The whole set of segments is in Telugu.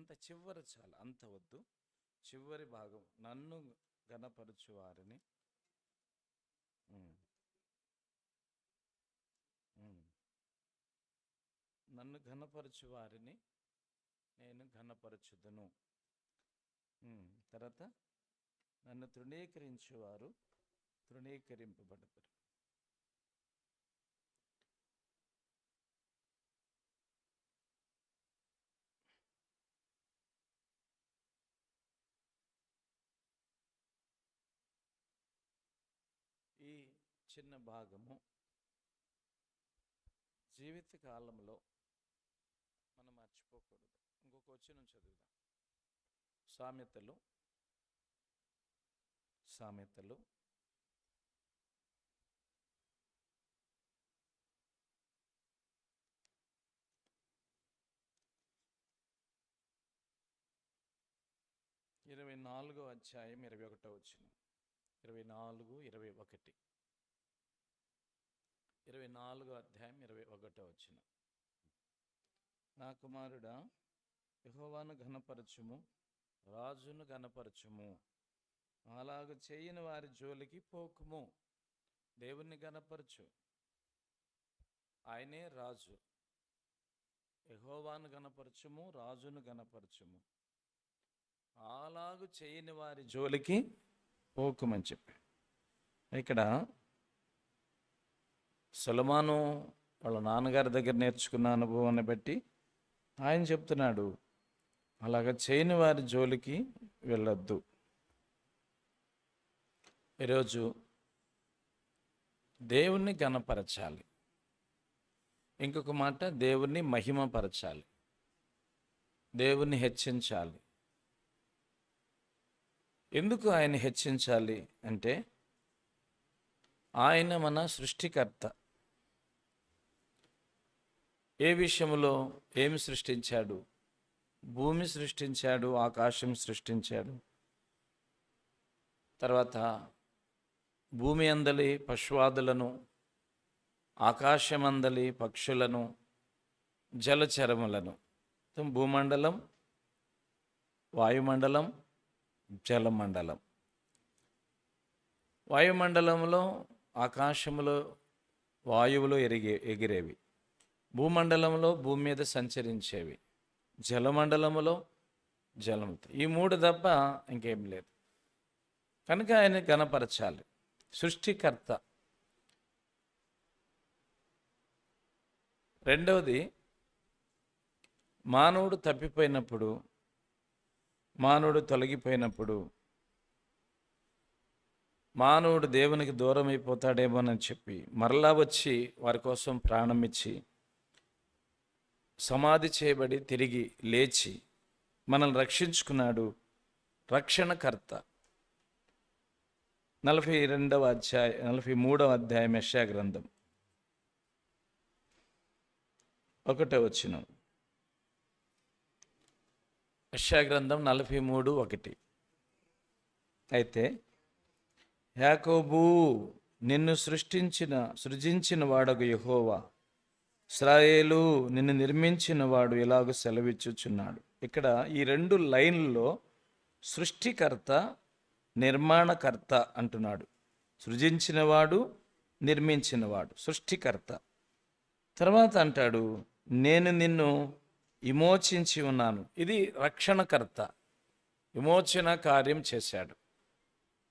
అంత చివరి చాలు అంత వద్దు. చివరి భాగం నన్ను గణపరచు వారిని నన్ను ఘనపరచు వారిని నేను ఘనపరచుదును. తర్వాత నన్ను తృణీకరించేవారు తృణీకరింపబడతారు ఈ చిన్న భాగము జీవిత కాలంలో మనం మర్చిపోకూడదు. ఇంకొక వచ్చిన చదువుదాం. సామెతలు సామెతలు ఇరవై నాలుగో అధ్యాయం ఇరవై ఒకటో వచ్చిన ఇరవై నాలుగు ఇరవై ఒకటి. ఇరవై నాలుగో అధ్యాయం ఇరవై ఒకటో వచ్చిన. నా కుమారుడా యహోవాను ఘనపరచుము రాజును ఘనపరచుము. అలాగ చేయని వారి జోలికి పోకుము. దేవుణ్ణి ఘనపరచు. ఆయనే రాజు. యహోవాను ఘనపరచుము రాజును ఘనపరచుము. అలాగు చేయని వారి జోలికి పోకుమని చెప్పి. ఇక్కడ సులమాను వాళ్ళ నాన్నగారి దగ్గర నేర్చుకున్న అనుభవాన్ని బట్టి ఆయన చెప్తున్నాడు అలాగ చేయని వారి జోలికి వెళ్ళొద్దు. ఈరోజు దేవుణ్ణి గణపరచాలి ఇంకొక మాట దేవుణ్ణి మహిమపరచాలి. దేవుణ్ణి హెచ్చించాలి. ఎందుకు ఆయన హెచ్చించాలి అంటే ఆయన మన సృష్టికర్త. ఏ విషయంలో ఏమి సృష్టించాడు? భూమి సృష్టించాడు ఆకాశం సృష్టించాడు. తర్వాత భూమి అందలి పశువాదులను ఆకాశమందలి పక్షులను జలచరములను. భూమండలం వాయుమండలం జలమండలం. వాయుమండలంలో ఆకాశంలో వాయువులో ఎరిగే ఎగిరేవి. భూమండలంలో భూమి మీద సంచరించేవి. జలమండలంలో జలం ఈ మూడు తప్ప ఇంకేం లేదు. కనుక ఆయన గణపరచాలి సృష్టికర్త. రెండవది మానవుడు తప్పిపోయినప్పుడు మానవుడు తొలగిపోయినప్పుడు మానవుడు దేవునికి దూరం అయిపోతాడేమోనని చెప్పి మరలా వచ్చి వారి కోసం ప్రాణం ఇచ్చి సమాధి చేయబడి తిరిగి లేచి మనల్ని రక్షించుకున్నాడు రక్షణకర్త. నలభై రెండవ అధ్యాయ నలభై మూడవ అధ్యాయం యశా గ్రంథం. ఒకటో వచ్చిన యశా గ్రంథం నలభై మూడు ఒకటి. అయితే యాకోబు నిన్ను సృష్టించిన సృజించిన వాడగు యహోవా. ఇస్రాయేలు నిన్ను నిర్మించిన వాడు ఇలాగ సెలవిచ్చుచున్నాడు. ఇక్కడ ఈ రెండు లైన్లలో సృష్టికర్త నిర్మాణకర్త అంటున్నాడు. సృజించినవాడు నిర్మించినవాడు సృష్టికర్త. తర్వాత అంటాడు నేను నిన్ను విమోచించి ఉన్నాను. ఇది రక్షణకర్త విమోచన కార్యం చేశాడు.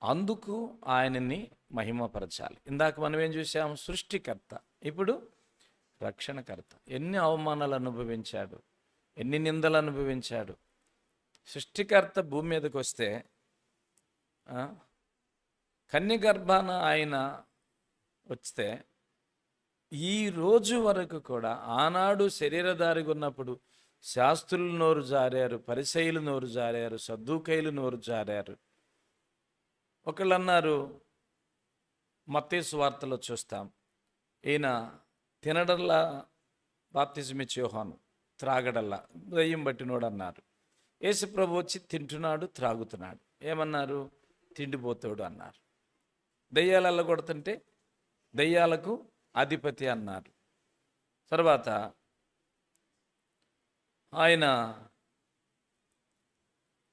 అందుకు ఆయనని మహిమపరచాలి. ఇందాక మనం ఏం చూసాం సృష్టికర్త. ఇప్పుడు రక్షణకర్త. ఎన్ని అవమానాలు అనుభవించాడు ఎన్ని నిందలు అనుభవించాడు. సృష్టికర్త భూమి మీదకి వస్తే కన్యగర్భాన ఆయన వస్తే ఈ రోజు వరకు కూడా ఆనాడు శరీరధారిగా ఉన్నప్పుడు శాస్త్రులు నోరు జారారు పరిసయులు నోరు జారారు సద్దుకైలు నోరు జారారు. ఒకళ్ళు అన్నారు మత్తేసు వార్తలో చూస్తాం. ఈయన తినడల్లా బాప్తిజమిచ్చి యోహాను త్రాగడల్లా దయ్యం పట్టినోడు అన్నారు యేసు వచ్చి తింటున్నాడు త్రాగుతున్నాడు. ఏమన్నారు? తిండిపోతాడు అన్నారు. దయ్యాలు కొడుతుంటే దయ్యాలకు అధిపతి అన్నారు. తర్వాత ఆయన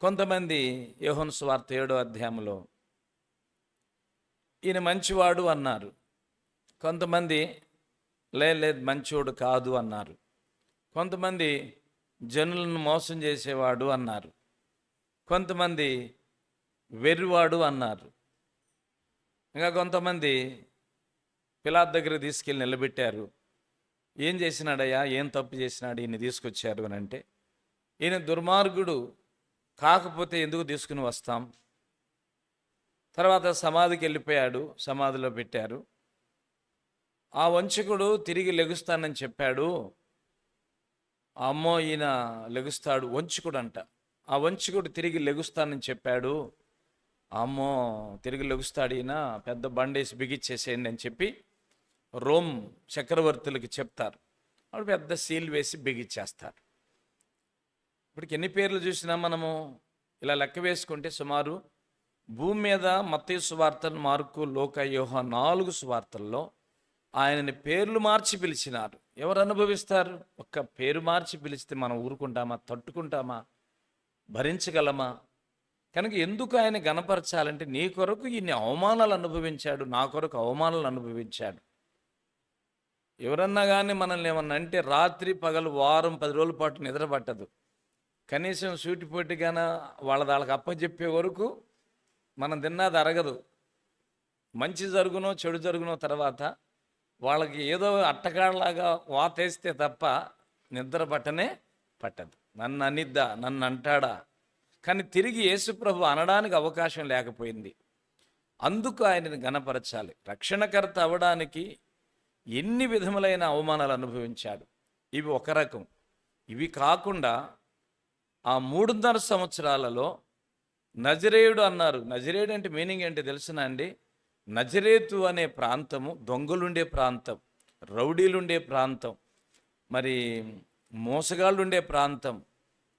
కొంతమంది యోహన్ స్వార్థ ఏడో అధ్యాయంలో ఈయన మంచివాడు అన్నారు. కొంతమంది లేదు మంచోడు కాదు అన్నారు. కొంతమంది జనులను మోసం చేసేవాడు అన్నారు. కొంతమంది వెర్రివాడు అన్నారు. ఇంకా కొంతమంది పిలాద్ దగ్గర తీసుకెళ్ళి నిలబెట్టారు. ఏం చేసినాడయ్యా? ఏం తప్పు చేసినాడు? ఈయన తీసుకొచ్చారు అని అంటే ఈయన దుర్మార్గుడు కాకపోతే ఎందుకు తీసుకుని వస్తాం? తర్వాత సమాధికి వెళ్ళిపోయాడు సమాధిలో పెట్టారు. ఆ వంచకుడు తిరిగి లెగుస్తానని చెప్పాడు. అమ్మో ఈయన లెగుస్తాడు వంచుకుడు అంట ఆ వంచుకుడు తిరిగి లెగుస్తానని చెప్పాడు. అమ్మో తిరిగి లెగుస్తాడు ఈయన పెద్ద బండేసి బిగిచ్చేసేయండి అని చెప్పి రోమ్ చక్రవర్తులకి చెప్తారు. అప్పుడు పెద్ద సీల్ వేసి బిగిచ్చేస్తారు ఇప్పటికి ఎన్ని పేర్లు చూసినా మనము ఇలా లెక్క వేసుకుంటే సుమారు భూమి మీద మత్తయి సువార్తలు మార్కు లోక యోహ నాలుగు సువార్తల్లో ఆయనని పేర్లు మార్చి పిలిచినారు. ఎవరు అనుభవిస్తారు? ఒక్క పేరు మార్చి పిలిస్తే మనం ఊరుకుంటామా? తట్టుకుంటామా? భరించగలమా? కనుక ఎందుకు ఆయన గనపరచాలంటే నీ కొరకు ఇన్ని అవమానాలు అనుభవించాడు నా కొరకు అవమానాలు అనుభవించాడు. ఎవరన్నా కానీ మనల్ని ఏమన్నా అంటే రాత్రి పగలు వారం పది రోజుల పాటు నిద్ర పట్టదు కనీసం సూటిపోటిగాన వాళ్ళ వాళ్ళకి అప్పచెప్పే వరకు మనం తిన్నది అరగదు. మంచి జరుగునో చెడు జరుగునో తర్వాత వాళ్ళకి ఏదో అట్టగాళ్ళలాగా వాతేస్తే తప్ప నిద్ర పట్టనే పట్టదు. నన్ను అనిద్దా నన్ను అంటాడా? కానీ తిరిగి యేసుప్రభు అనడానికి అవకాశం లేకపోయింది. అందుకు ఆయనను గణపరచాలి రక్షణకర్త అవ్వడానికి ఎన్ని విధములైన అవమానాలు అనుభవించాడు. ఇవి ఒక రకం. ఇవి కాకుండా ఆ మూడున్నర సంవత్సరాలలో నజరేయుడు అన్నారు. నజరేయుడు అంటే మీనింగ్ ఏంటి తెలుసునా అండి? నజరేతు అనే ప్రాంతము దొంగలుండే ప్రాంతం రౌడీలుండే ప్రాంతం మరి మోసగాళ్ళుండే ప్రాంతం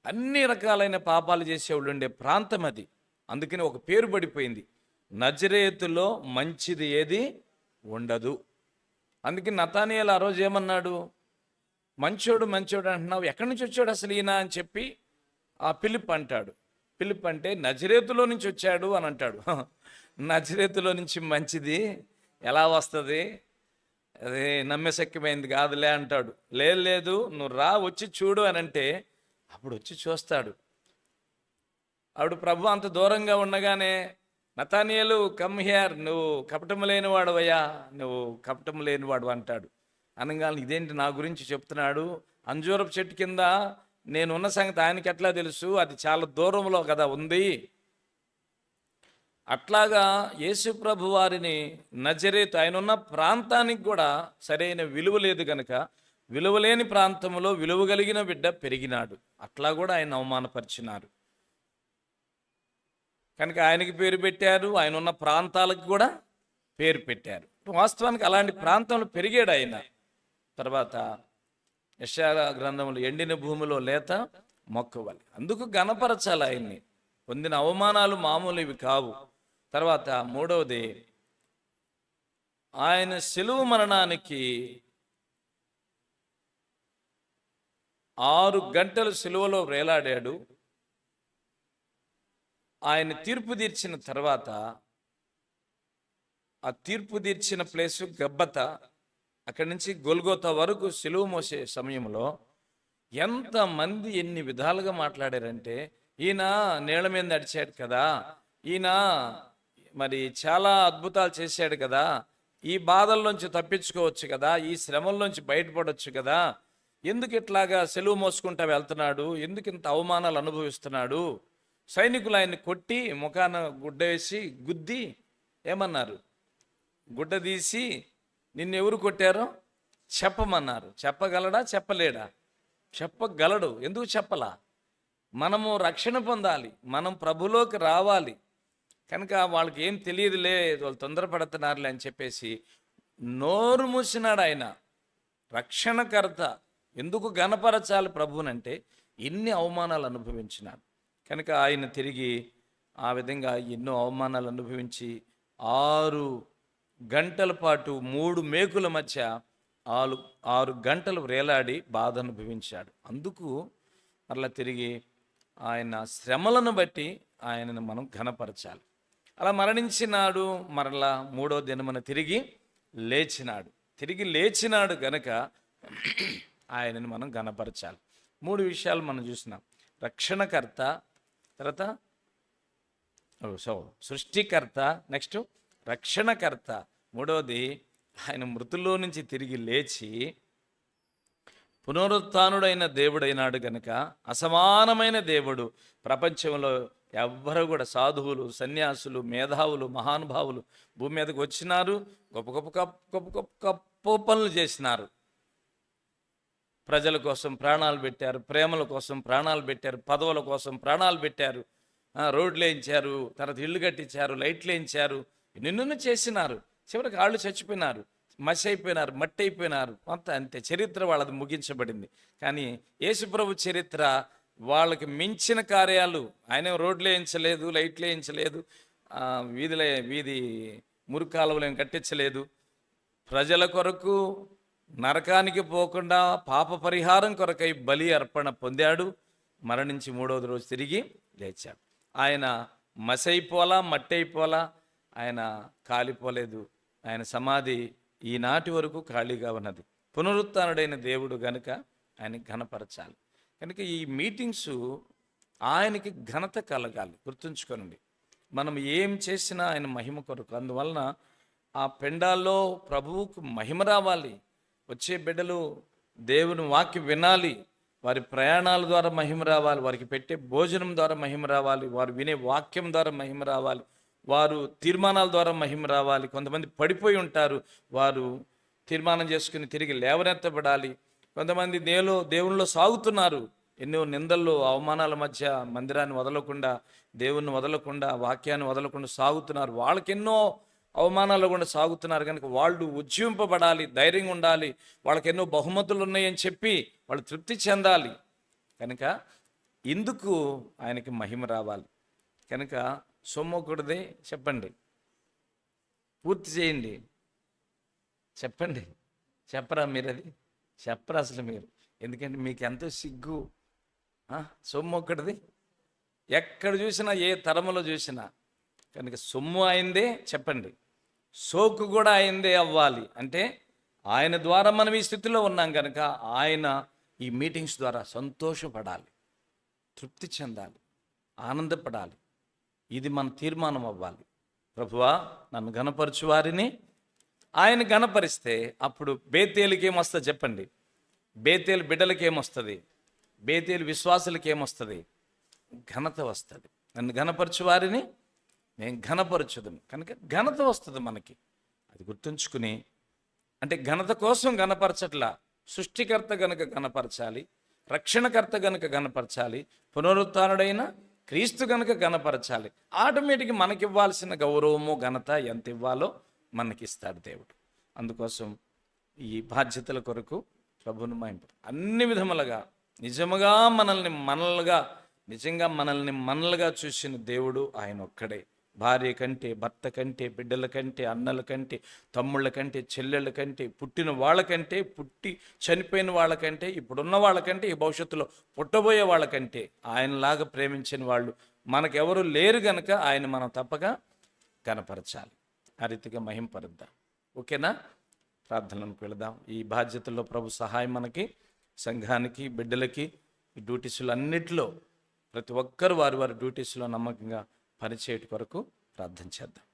అన్ని రకాలైన పాపాలు చేసేవాళ్ళు ఉండే ప్రాంతం అది. అందుకని ఒక పేరు పడిపోయింది. నజరేతులో మంచిది ఏది? ఉండదు. అందుకే నతానియల్ ఆ రోజు ఏమన్నాడు? మంచోడు మంచోడు అంటున్నావు ఎక్కడి నుంచి వచ్చాడు అసలు ఈయన అని చెప్పి ఆ పిలిప్ అంటాడు. పిలిప్ అంటే నజరేతులో నుంచి వచ్చాడు అని అంటాడు. నజరేతులో నుంచి మంచిది ఎలా వస్తుంది? అదే నమ్మశక్యమైంది కాదులే అంటాడు. లేదు లేదు నువ్వు రా వచ్చి చూడు అని అంటే అప్పుడు వచ్చి చూస్తాడు. ఆవిడ ప్రభు అంత దూరంగా ఉండగానే నతానియలు కమ్ హియర్ నువ్వు కపటం లేనివాడవయ్యా నువ్వు కపటం లేనివాడు అంటాడు. అనగానే ఇదేంటి నా గురించి చెప్తున్నాడు? అంజూరపు చెట్టు కింద నేనున్న సంగతి ఆయనకి ఎట్లా తెలుసు? అది చాలా దూరంలో కదా ఉంది. అట్లాగా యేసుప్రభు వారిని నజరేతు ఆయన ఉన్న ప్రాంతానికి కూడా సరైన విలువ లేదు గనక విలువలేని ప్రాంతంలో విలువ కలిగిన బిడ్డ పెరిగినాడు. అట్లా కూడా ఆయన అవమానపరిచినారు. కనుక ఆయనకి పేరు పెట్టారు ఆయన ఉన్న ప్రాంతాలకు కూడా పేరు పెట్టారు. వాస్తవానికి అలాంటి ప్రాంతంలో పెరిగాడు ఆయన. తర్వాత యశాల గ్రంథంలో ఎండిన భూమిలో లేత మొక్కవాలి అందుకు గణపరచాలి ఆయన్ని. పొందిన అవమానాలు మామూలు ఇవి కావు. తర్వాత మూడవది ఆయన సెలువు మరణానికి ఆరు గంటలు సెలువలో వేలాడాడు. ఆయన తీర్పు తీర్చిన తర్వాత ఆ తీర్పు తీర్చిన ప్లేసు గబ్బత అక్కడి నుంచి గొల్గోత వరకు సెలువు మోసే సమయంలో ఎంతమంది ఎన్ని విధాలుగా మాట్లాడారంటే ఈయన నీళ్ళ మీద నడిచాడు కదా ఈయన మరి చాలా అద్భుతాలు చేశాడు కదా. ఈ బాధల్లోంచి తప్పించుకోవచ్చు కదా. ఈ శ్రమల్లోంచి బయటపడవచ్చు కదా. ఎందుకు ఇట్లాగా సెలువు మోసుకుంటా వెళ్తున్నాడు? ఎందుకు ఇంత అవమానాలు అనుభవిస్తున్నాడు? సైనికులు ఆయన్ని కొట్టి ముఖాన గుడ్డ వేసి గుద్ది ఏమన్నారు? గుడ్డ తీసి నిన్ను ఎవరు కొట్టారో చెప్పమన్నారు. చెప్పగలడా? చెప్పలేడా? చెప్పగలడు. ఎందుకు చెప్పలా? మనము రక్షణ పొందాలి. మనం ప్రభులోకి రావాలి. కనుక వాళ్ళకి ఏం తెలియదులే వాళ్ళు తొందరపడుతున్నారులే అని చెప్పేసి నోరు మూసినాడు ఆయన. రక్షణకర్త ఎందుకు గణపరచాలి ప్రభువునంటే ఎన్ని అవమానాలు అనుభవించినాడు. కనుక ఆయన తిరిగి ఆ విధంగా ఎన్నో అవమానాలు అనుభవించి ఆరు గంటల పాటు మూడు మేకుల మధ్య ఆరు ఆరు గంటలు వేలాడి బాధ అనుభవించాడు. అందుకు మరలా తిరిగి ఆయన శ్రమలను బట్టి ఆయనను మనం ఘనపరచాలి. అలా మరణించినాడు. మరలా మూడో దినమున తిరిగి లేచినాడు. తిరిగి లేచినాడు గనక ఆయనను మనం గనపరచాలి మూడు విషయాలు మనం చూసినాం. రక్షణకర్త తర్వాత సో సృష్టికర్త నెక్స్ట్ రక్షణకర్త. మూడవది ఆయన మృతుల్లో నుంచి తిరిగి లేచి పునరుత్నుడైన దేవుడైనాడు గనుక అసమానమైన దేవుడు. ప్రపంచంలో ఎవ్వరు కూడా సాధువులు సన్యాసులు మేధావులు మహానుభావులు భూమి మీదకి వచ్చినారు గొప్ప గొప్ప గొప్ప గొప్ప గొప్ప పనులు చేసినారు. ప్రజల కోసం ప్రాణాలు పెట్టారు ప్రేమల కోసం ప్రాణాలు పెట్టారు పదవుల కోసం ప్రాణాలు పెట్టారు. రోడ్లు వేయించారు తర్వాత ఇల్లు కట్టించారు లైట్లు వేయించారు నిన్ను చేసినారు. చివరికి వాళ్ళు చచ్చిపోయినారు మసి అయిపోయినారు మట్టి అయిపోయినారు అంత అంతే. చరిత్ర వాళ్ళది ముగించబడింది. కానీ యేసుప్రభు చరిత్ర వాళ్ళకి మించిన కార్యాలు ఆయన రోడ్లు వేయించలేదు లైట్లు వేయించలేదు వీధుల వీధి మురికాలువలు కట్టించలేదు. ప్రజల కొరకు నరకానికి పోకుండా పాప పరిహారం కొరకై బలి అర్పణ పొందాడు. మరణించి మూడవ రోజు తిరిగి లేచాడు. ఆయన మసైపోలా మట్టయిపోలా ఆయన కాలిపోలేదు. ఆయన సమాధి ఈనాటి వరకు ఖాళీగా ఉన్నది. పునరుత్డైన దేవుడు గనుక ఆయన ఘనపరచాలి. కనుక ఈ మీటింగ్స్ ఆయనకి ఘనత కలగాలి. గుర్తుంచుకోనండి. మనం ఏం చేసినా ఆయన మహిమ కొరకు. అందువలన ఆ పెండాల్లో ప్రభువుకు మహిమ రావాలి. వచ్చే బిడ్డలు దేవుని వాక్యం వినాలి. వారి ప్రయాణాల ద్వారా మహిమ రావాలి. వారికి పెట్టే భోజనం ద్వారా మహిమ రావాలి. వారు వినే వాక్యం ద్వారా మహిమ రావాలి. వారు తీర్మానాల ద్వారా మహిమ రావాలి. కొంతమంది పడిపోయి ఉంటారు. వారు తీర్మానం చేసుకుని తిరిగి లేవనెత్తబడాలి. కొంతమంది దేలో దేవునిలో సాగుతున్నారు. ఎన్నో నిందల్లో అవమానాల మధ్య మందిరాన్ని వదలకుండా దేవుణ్ణి వదలకుండా వాక్యాన్ని వదలకుండా సాగుతున్నారు. వాళ్ళకెన్నో అవమానాలు కూడా సాగుతున్నారు. కనుక వాళ్ళు ఉజ్జీవింపబడాలి ధైర్యంగా ఉండాలి. వాళ్ళకి ఎన్నో బహుమతులు ఉన్నాయని చెప్పి వాళ్ళు తృప్తి చెందాలి. కనుక ఎందుకు ఆయనకి మహిమ రావాలి. కనుక సొమ్మొకటిదే చెప్పండి. పూర్తి చేయండి. చెప్పండి. చెప్పరా మీరు అది చెప్పరు అసలు మీరు? ఎందుకంటే మీకు ఎంతో సిగ్గు సొమ్ము ఒక్కటిది ఎక్కడ చూసినా ఏ తరములో చూసినా. కనుక సొమ్ము అయిందే చెప్పండి. సోకు కూడా అయిందే అవ్వాలి. అంటే ఆయన ద్వారా మనం ఈ స్థితిలో ఉన్నాం కనుక ఆయన ఈ మీటింగ్స్ ద్వారా సంతోషపడాలి. తృప్తి చెందాలి. ఆనందపడాలి. ఇది మన తీర్మానం అవ్వాలి. ప్రభువా నన్ను గనపరచు వారిని ఆయన గణపరిస్తే అప్పుడు బేతేలుకి ఏమొస్తుంది చెప్పండి? బేతేలు బిడ్డలకి ఏమొస్తుంది బేతేలు విశ్వాసులకి ఏమొస్తుంది ఘనత వస్తుంది. నన్ను ఘనపరచు వారిని నేను ఘనపరచదు కనుక ఘనత వస్తుంది మనకి. అది గుర్తుంచుకుని అంటే ఘనత కోసం గణపరచట్లా. సృష్టికర్త గనుక గణపరచాలి రక్షణకర్త గనుక గణపరచాలి పునరుత్డైన క్రీస్తు గనుక గణపరచాలి ఆటోమేటిక్ మనకి ఇవ్వాల్సిన గౌరవము ఘనత ఎంత ఇవ్వాలో మనకిస్తాడు దేవుడు. అందుకోసం ఈ బాధ్యతల కొరకు ప్రభును మైంపు అన్ని విధములుగా నిజముగా మనల్ని మనలుగా నిజంగా మనల్ని మనలుగా చూసిన దేవుడు ఆయన ఒక్కడే. భార్య కంటే భర్త కంటే బిడ్డల కంటే అన్నల కంటే తమ్ముళ్ళ కంటే చెల్లెళ్ళ కంటే పుట్టిన వాళ్ళకంటే పుట్టి చనిపోయిన వాళ్ళకంటే ఇప్పుడున్న వాళ్ళకంటే ఈ భవిష్యత్తులో పుట్టబోయే వాళ్ళకంటే ఆయనలాగా ప్రేమించిన వాళ్ళు మనకెవరు లేరు గనక ఆయన మనం తప్పక కనపరచాలి. ఆ రీతిగా మహింపరుద్దాం. ఓకేనా? ప్రార్థనలకు వెళదాం. ఈ బాధ్యతల్లో ప్రభు సహాయం మనకి సంఘానికి బిడ్డలకి డ్యూటీస్లు అన్నిటిలో ప్రతి ఒక్కరు వారి వారి డ్యూటీస్లో నమ్మకంగా పనిచేయటి కొరకు ప్రార్థన చేద్దాం.